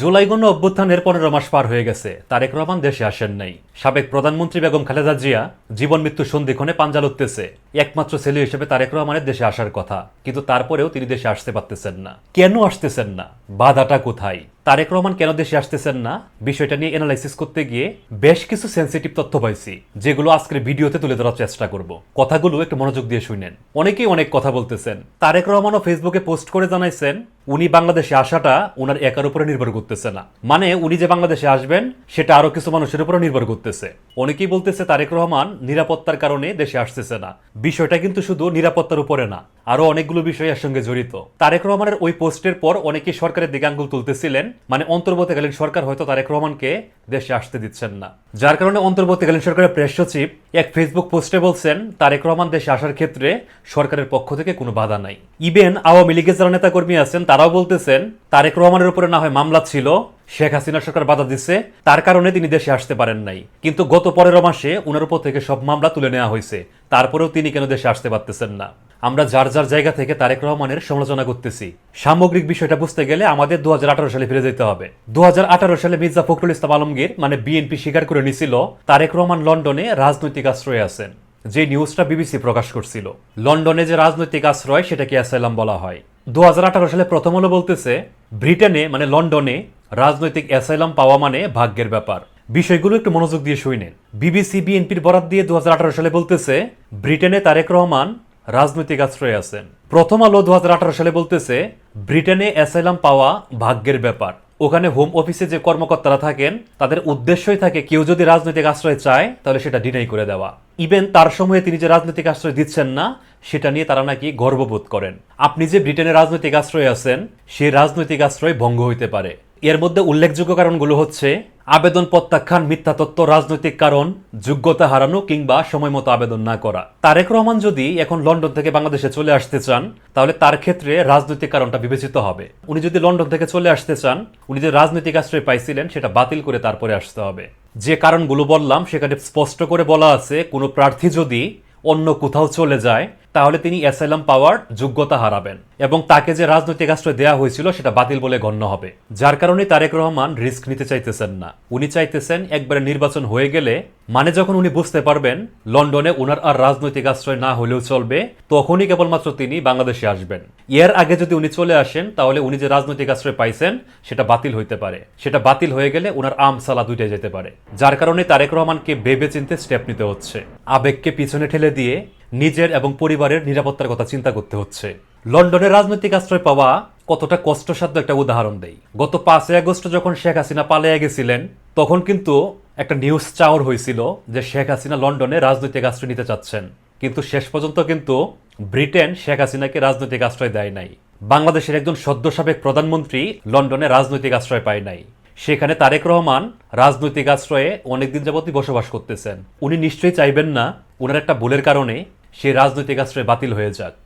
জুলাই গণ অভ্যুত্থানের পনেরো মাস পার হয়ে গেছে। তারেক রহমান দেশে আসেন নাই। সাবেক প্রধানমন্ত্রী বেগম খালেদা জিয়া জীবন মৃত্যু সন্ধিক্ষণে পাঞ্জাল উঠতেছে। একমাত্র ছেলে হিসেবে তারেক রহমানের দেশে আসার কথা, কিন্তু তারপরেও তিনি দেশে আসতে পারতেছেন না। কেন আসতেছেন না? বাধাটা কোথায়? তারেক রহমান কেন দেশে আসতেছেন না? বিষয়টা নিয়ে এনালাইসিস করতে গিয়ে বেশ কিছু সেন্সিটিভ তথ্য পাইছি, যেগুলো আজকের ভিডিওতে তুলে ধরার চেষ্টা করব। কথাগুলো একটু মনোযোগ দিয়ে শুনেন। অনেকেই অনেক কথা বলতেছেন। তারেক রহমানও ফেসবুকে পোস্ট করে জানাইছেন, উনি বাংলাদেশে আসাটা ওনার একার উপরে নির্ভর করতেছে না। মানে উনি যে বাংলাদেশে আসবেন, সেটা আরও কিছু মানুষের উপরে নির্ভর করতেছে। অনেকেই বলতেছে তারেক রহমান নিরাপত্তার কারণে দেশে আসতেছে না। বিষয়টা কিন্তু শুধু নিরাপত্তার উপরে না, আরও অনেকগুলো বিষয় এর সঙ্গে জড়িত। তারেক রহমানের ওই পোস্টের পর অনেকেই সরকারের দিকে আঙ্গুল তুলতেছিলেন মানে অন্তর্বর্তীকালীন সরকার হয়তো তারেক রহমানকে দেশে আসতে দিচ্ছেন না। যার কারণে অন্তর্বর্তীকালীন সরকারের প্রেস সচিব এক ফেসবুক পোস্টে বলছেন, তারেক রহমান দেশে আসার ক্ষেত্রে সরকারের পক্ষ থেকে কোনো বাধা নাই। ইভেন আওয়ামী লীগের যারা নেতাকর্মী আছেন, তারাও বলতেছেন, তারেক রহমানের উপরে না হয় মামলা ছিল শেখ হাসিনা সরকার বাধা দিচ্ছে তার কারণে তিনি দেশে আসতে পারেন নাই। কিন্তু গত পনেরো মাসে উনার উপর থেকে সব মামলা তুলে নেওয়া হয়েছে। তারপরেও তিনি কেন দেশে আসতে পারতেছেন না? আমরা যার যার জায়গা থেকে তারেক রহমানের সমালোচনা করতেছি। সামগ্রিক বিষয়টা বুঝতে গেলে আমাদের দু সালে ফিরে যেতে হবে। দু সালে মির্জা ফখরুল ইসলাম আলমগীর মানে বিএনপি স্বীকার করে নিছিল, তারেক রহমান লন্ডনে রাজনৈতিক আশ্রয়ে আছেন। যে নিউজটা বিবিসি প্রকাশ করছিল। লন্ডনে যে রাজনৈতিক আশ্রয়, সেটাকে অ্যাসাইলাম বলা হয়। দু হাজার আঠারো সালে প্রথম হলো বলতেছে, ব্রিটেনে মানে লন্ডনে রাজনৈতিক অ্যাসাইলাম পাওয়া মানে ভাগ্যের ব্যাপার। বিষয়গুলো একটু মনোযোগ দিয়ে শুনেন বিবিসি, বিএনপির বরাত দিয়ে দুহাজার আঠারো সালে বলতেছে, ব্রিটেনে তারেক রহমান রাজনৈতিক আশ্রয়ে আছেন। প্রথম আলো দুহাজার আঠারো সালে বলতেছে, ব্রিটেনে অ্যাসাইলাম পাওয়া ভাগ্যের ব্যাপার। ওখানে হোম অফিসে যে কর্মকর্তারা থাকেন, তাদের উদ্দেশ্যই থাকে কেউ যদি রাজনৈতিক আশ্রয় চায়, তাহলে সেটা ডিনাই করে দেওয়া। ইভেন তার সময়ে তিনি যে রাজনৈতিক আশ্রয় দিচ্ছেন না, সেটা নিয়ে তারা নাকি গর্ববোধ করেন। আপনি যে ব্রিটেনে রাজনৈতিক আশ্রয় আছেন সেই রাজনৈতিক আশ্রয় ভঙ্গ হইতে পারে। এর মধ্যে উল্লেখযোগ্য কারণগুলো হচ্ছে, আবেদন প্রত্যাখ্যান, মিথ্যা তত্ত্ব রাজনৈতিক কারণ, যোগ্যতা হারানো কিংবা সময় মতো আবেদন না করা। তারেক রহমান যদি এখন লন্ডন থেকে বাংলাদেশে চলে আসতে চান, তাহলে তার ক্ষেত্রে রাজনৈতিক কারণটা বিবেচিত হবে। উনি যদি লন্ডন থেকে চলে আসতে চান, উনি যে রাজনৈতিক আশ্রয় পাইছিলেন, সেটা বাতিল করে তারপরে আসতে হবে। যে কারণগুলো বললাম, সেখানে স্পষ্ট করে বলা আছে, কোনো প্রার্থী যদি অন্য কোথাও চলে যায় তাহলে তিনি অ্যাসাইলাম পাওয়ার যোগ্যতা হারাবেন। এবং তাকে যে রাজনৈতিক আশ্রয় দেওয়া হয়েছিল, সেটা বাতিল বলে গণ্য হবে। যার কারণে তারেক রহমান রিস্ক নিতে চাইতেছেন না। উনি চাইতেছেন একবারে নির্বাচন হয়ে গেলে মানে যখন উনি বুঝতে পারবেন লন্ডনে ওনার আর রাজনৈতিক আশ্রয় না হলেও চলবে, তখনই কেবলমাত্র তিনি বাংলাদেশে আসবেন। এর আগে যদি উনি চলে আসেন, তাহলে উনি যে রাজনৈতিক আশ্রয় পাইছেন, সেটা বাতিল হইতে পারে। সেটা বাতিল হয়ে গেলে ওনার আম সালা যেতে পারে। যার কারণে তারেক রহমানকে ভেবে চিনতে স্টেপ নিতে হচ্ছে। আবেগকে পিছনে ঠেলে দিয়ে নিজের এবং পরিবারের নিরাপত্তার কথা চিন্তা করতে হচ্ছে। লন্ডনের রাজনৈতিক আশ্রয় পাওয়া কতটা কষ্টসাধ্য একটা উদাহরণ দেই। গত পাঁচই আগস্ট যখন শেখ হাসিনা পালিয়ে গেছিলেন, তখন কিন্তু একটা নিউজ চাওর হয়েছিল যে শেখ হাসিনা লন্ডনে রাজনৈতিক আশ্রয় নিতে চাচ্ছেন। কিন্তু শেষ পর্যন্ত কিন্তু ব্রিটেন শেখ হাসিনাকে রাজনৈতিক আশ্রয় দেয় নাই। বাংলাদেশের একজন সদ্য সাবেক প্রধানমন্ত্রী লন্ডনে রাজনৈতিক আশ্রয় পায় নাই। সেখানে তারেক রহমান রাজনৈতিক আশ্রয়ে অনেকদিন যাবতই বসবাস করতেছেন। উনি নিশ্চয়ই চাইবেন না ওনার একটা ভুলের কারণে সে রাজনৈতিক আশ্রয় বাতিল হয়ে যাক।